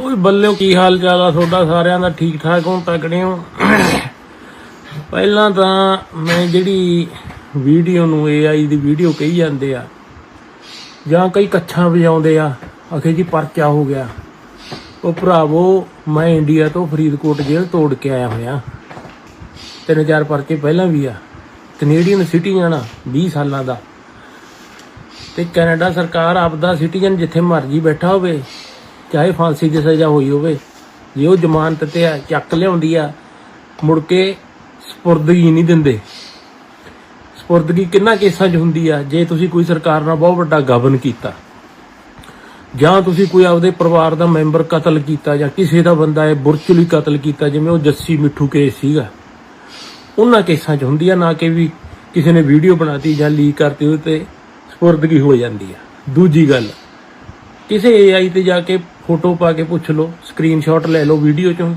ਓਏ ਬੱਲਿਓ, ਕੀ ਹਾਲ ਚਾਲ ਆ? ਤੁਹਾਡਾ ਸਾਰਿਆਂ ਦਾ ਠੀਕ ਠਾਕ ਹੋ ਤਕੜੇ ਹੋ? ਪਹਿਲਾਂ ਤਾਂ ਮੈਂ ਜਿਹੜੀ ਵੀਡੀਓ ਨੂੰ AI ਦੀ ਵੀਡੀਓ ਕਹੀ ਜਾਂਦੇ ਆ, ਜਾਂ ਕਈ ਕੱਛਾਂ ਵਜਾਉਂਦੇ ਆ ਅਖੇ ਜੀ ਪਰਚਾ ਹੋ ਗਿਆ। ਉਹ ਭਰਾਵੋ, ਮੈਂ ਇੰਡੀਆ ਤੋਂ ਫਰੀਦਕੋਟ ਜੇਲ੍ਹ ਤੋੜ ਕੇ ਆਇਆ ਹੋਇਆ। ਤਿੰਨ ਚਾਰ ਪਰਚੇ ਪਹਿਲਾਂ ਵੀ ਆ। ਕੈਨੇਡੀਅਨ ਸਿਟੀਜ਼ਨ ਆ 20 ਸਾਲਾਂ ਦਾ। ਤੇ ਕੈਨੇਡਾ ਸਰਕਾਰ ਆਪਦਾ ਸਿਟੀਜ਼ਨ ਜਿੱਥੇ ਮਰਜ਼ੀ ਬੈਠਾ ਹੋਵੇ ਚਾਹੇ ਫਾਂਸੀ ਦੀ ਸਜ਼ਾ ਹੋਈ ਹੋਵੇ, ਜੇ ਉਹ ਜ਼ਮਾਨਤ ਤੇ ਆ ਚੱਕ ਲਿਆਉਂਦੀ ਆ, ਮੁੜ ਕੇ ਸਪੁਰਦਗੀ ਨਹੀਂ ਦਿੰਦੇ। ਸਪੁਰਦਗੀ ਕਿੰਨਾ ਕੇਸਾਂ 'ਚ ਹੁੰਦੀ ਆ, ਜੇ ਤੁਸੀਂ ਕੋਈ ਸਰਕਾਰ ਨਾਲ ਬਹੁਤ ਵੱਡਾ ਗਬਨ ਕੀਤਾ। ਜਾਂ ਤੁਸੀਂ ਕੋਈ ਆਪਦੇ ਪਰਿਵਾਰ ਦਾ ਮੈਂਬਰ ਕਤਲ ਕੀਤਾ, ਜਾਂ ਕਿਸੇ ਦਾ ਬੰਦਾ ਹੈ ਬੁਰਚਲੀ ਕਤਲ ਕੀਤਾ, ਜਿਵੇਂ ਉਹ ਜੱਸੀ ਮਿੱਠੂ ਕੇਸ ਸੀਗਾ। ਉਹਨਾਂ ਕੇਸਾਂ 'ਚ ਹੁੰਦੀ ਆ, ਨਾ ਕਿ ਵੀ ਕਿਸੇ ਨੇ ਵੀਡੀਓ ਬਣਾਤੀ ਜਾਂ ਲੀਕ ਕਰਤੀ, ਉਹਦੇ ਤੇ ਸਪੁਰਦਗੀ ਹੋ ਜਾਂਦੀ ਆ। ਦੂਜੀ ਗੱਲ, ਕਿਸੇ AI ਤੇ ਜਾ ਕੇ ਫੋਟੋ ਪਾ ਕੇ ਪੁੱਛ ਲਓ ਸਕਰੀਨਸ਼ਾਟ ਲੈ ਲਓ ਵੀਡੀਓ ਚੋਂ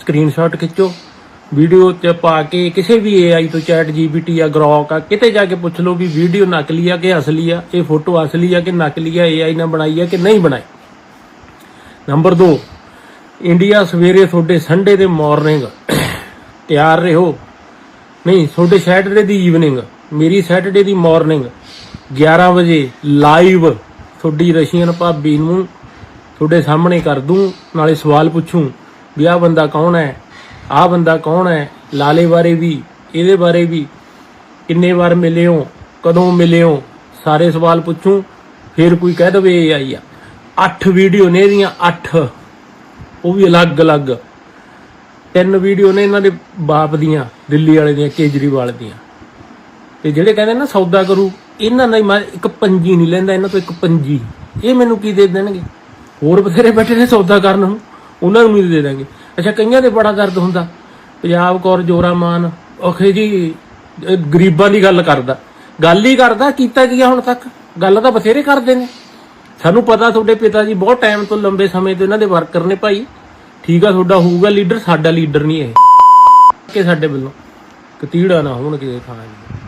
ਸਕਰੀਨਸ਼ਾਟ ਖਿੱਚੋ ਵੀਡੀਓ ਚ ਪਾ ਕੇ ਕਿਸੇ ਵੀ AI ਤੋਂ ਚੈਟ GPT ਜਾਂ ਗਰੋਕ ਆ, ਕਿਤੇ ਜਾ ਕੇ ਪੁੱਛ ਲਓ ਵੀ ਵੀਡੀਓ ਨਕਲੀ ਆ ਕਿ ਅਸਲੀ ਆ, ਇਹ ਫੋਟੋ ਅਸਲੀ ਆ ਕਿ ਨਕਲੀ ਆ AI ਨੇ ਬਣਾਈ ਆ ਕਿ ਨਹੀਂ ਬਣਾਈ? ਨੰਬਰ 2 ਇੰਡੀਆ ਸਵੇਰੇ ਤੁਹਾਡੇ ਸੰਡੇ ਦੇ ਮਾਰਨਿੰਗ ਤਿਆਰ ਰਹੋ। ਨਹੀਂ, ਤੁਹਾਡੇ ਸੈਟਰਡੇ ਦੀ ਈਵਨਿੰਗ ਮੇਰੀ ਸੈਟਰਡੇ ਦੀ ਮਾਰਨਿੰਗ 11 ਵਜੇ ਲਾਈਵ ਤੁਹਾਡੀ ਰਸ਼ੀਅਨ ਭਾਬੀ ਨੂੰ ਤੁਹਾਡੇ ਸਾਹਮਣੇ ਕਰ ਦੂੰ, ਨਾਲੇ ਸਵਾਲ ਪੁੱਛੂੰ ਵੀ ਆਹ ਬੰਦਾ ਕੌਣ ਹੈ? ਆਹ ਬੰਦਾ ਕੌਣ ਹੈ? ਲਾਲੇ ਬਾਰੇ ਵੀ, ਇਹਦੇ ਬਾਰੇ ਵੀ। ਕਿੰਨੇ ਵਾਰ ਮਿਲੇ ਹੋ? ਕਦੋਂ ਮਿਲੇ ਹੋ? ਸਾਰੇ ਸਵਾਲ ਪੁੱਛੂੰ, ਫਿਰ ਕੋਈ ਕਹਿ ਦਵੇ ਇਹ ਆਈ ਆ। 8 ਵੀਡੀਓ ਨੇ ਇਹਦੀਆਂ 8 ਉਹ ਵੀ ਅਲੱਗ-ਅਲੱਗ ਤਿੰਨ ਵੀਡੀਓ ਨੇ ਇਹਨਾਂ ਦੇ ਬਾਪ ਦੀਆਂ, ਦਿੱਲੀ ਵਾਲੇ ਦੀਆਂ, ਕੇਜਰੀਵਾਲ ਦੀਆਂ। ਤੇ ਜਿਹੜੇ ਕਹਿੰਦੇ ਨਾ ਸੌਦਾ ਕਰੂ, ਇਹਨਾਂ ਦਾ ਮੈਂ ਇੱਕ ਪੰਜੀ ਨਹੀਂ ਲੈਂਦਾ, ਇਹਨਾਂ ਤੋਂ ਇੱਕ ਪੰਜੀ। ਇਹ ਮੈਨੂੰ ਕੀ ਦੇ ਦੇਣਗੇ? ਹੋਰ ਬਥੇਰੇ ਬੈਠੇ ਨੇ ਸੌਦਾ ਕਰਨ ਨੂੰ, ਉਹਨਾਂ ਨੂੰ ਵੀ ਦੇ ਦਾਂਗੇ ਅੱਛਾ, ਕਈਆਂ ਦੇ ਬੜਾ ਦਰਦ ਹੁੰਦਾ। ਪੰਜਾਬ ਕੌਰ ਜੋਰਾ ਮਾਨ ਔਖੇ ਜੀ ਗਰੀਬਾਂ ਦੀ ਗੱਲ ਕਰਦਾ। ਗੱਲ ਹੀ ਕਰਦਾ, ਕੀਤਾ ਕੀ ਆ ਹੁਣ ਤੱਕ? ਗੱਲ ਤਾਂ ਬਥੇਰੇ ਕਰਦੇ ਨੇ। ਸਾਨੂੰ ਪਤਾ ਤੁਹਾਡੇ ਪਿਤਾ ਜੀ ਬਹੁਤ ਟਾਈਮ ਤੋਂ ਲੰਬੇ ਸਮੇਂ ਤੋਂ ਇਹਨਾਂ ਦੇ ਵਰਕਰ ਨੇ ਭਾਈ। ਠੀਕ ਆ, ਤੁਹਾਡਾ ਹੋਊਗਾ ਲੀਡਰ ਸਾਡਾ ਲੀਡਰ ਨਹੀਂ ਇਹ। ਕਿ ਸਾਡੇ ਵੱਲੋਂ ਕਤੀੜਾ ਨਾ ਹੋਣ ਕਿਸੇ ਥਾਂ 'ਚ